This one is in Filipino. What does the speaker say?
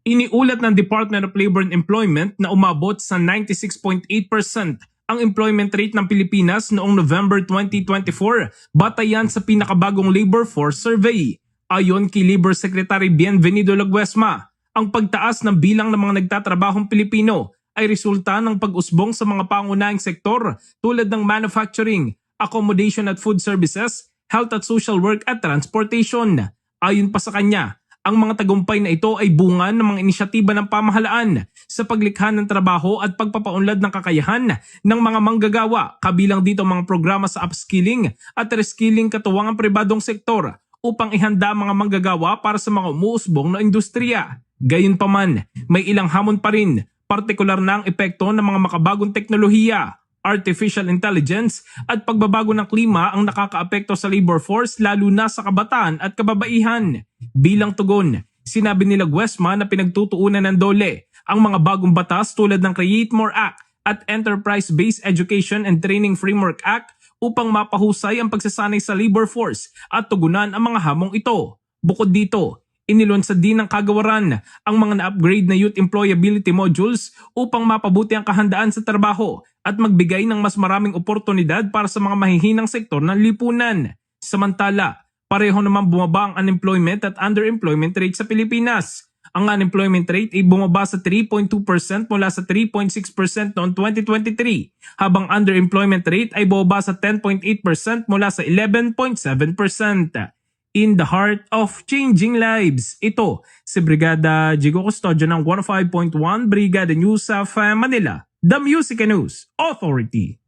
Iniulat ng Department of Labor and Employment na umabot sa 96.8% ang employment rate ng Pilipinas noong November 2024 batayan sa pinakabagong labor force survey. Ayon kay Labor Secretary Bienvenido Laguesma, ang pagtaas ng bilang ng mga nagtatrabahong Pilipino ay resulta ng pag-usbong sa mga pangunahing sektor tulad ng manufacturing, accommodation at food services, health at social work at transportation. Ayon pa sa kanya, ang mga tagumpay na ito ay bunga ng mga inisyatiba ng pamahalaan sa paglikha ng trabaho at pagpapaunlad ng kakayahan ng mga manggagawa kabilang dito mga programa sa upskilling at reskilling katuwang ang pribadong sektor upang ihanda mga manggagawa para sa mga umuusbong na industriya. Gayunpaman, may ilang hamon pa rin, partikular na ang epekto ng mga makabagong teknolohiya artificial intelligence at pagbabago ng klima ang nakakaapekto sa labor force lalo na sa kabataan at kababaihan. Bilang tugon, sinabi nila Guesma na pinagtutuunan ng dole ang mga bagong batas tulad ng Create More Act at Enterprise-Based Education and Training Framework Act upang mapahusay ang pagsasanay sa labor force at tugunan ang mga hamong ito. Bukod dito, inilunsad din ng kagawaran ang mga na-upgrade na youth employability modules upang mapabuti ang kahandaan sa trabaho at magbigay ng mas maraming oportunidad para sa mga mahihinang sektor ng lipunan. Samantala, pareho naman bumaba ang unemployment at underemployment rate sa Pilipinas. Ang unemployment rate ay bumaba sa 3.2% mula sa 3.6% noong 2023, habang underemployment rate ay bumaba sa 10.8% mula sa 11.7% in the heart of changing lives. Ito si Brigada Jigo Custodio ng 105.1 Brigada News of Manila, the Music News Authority.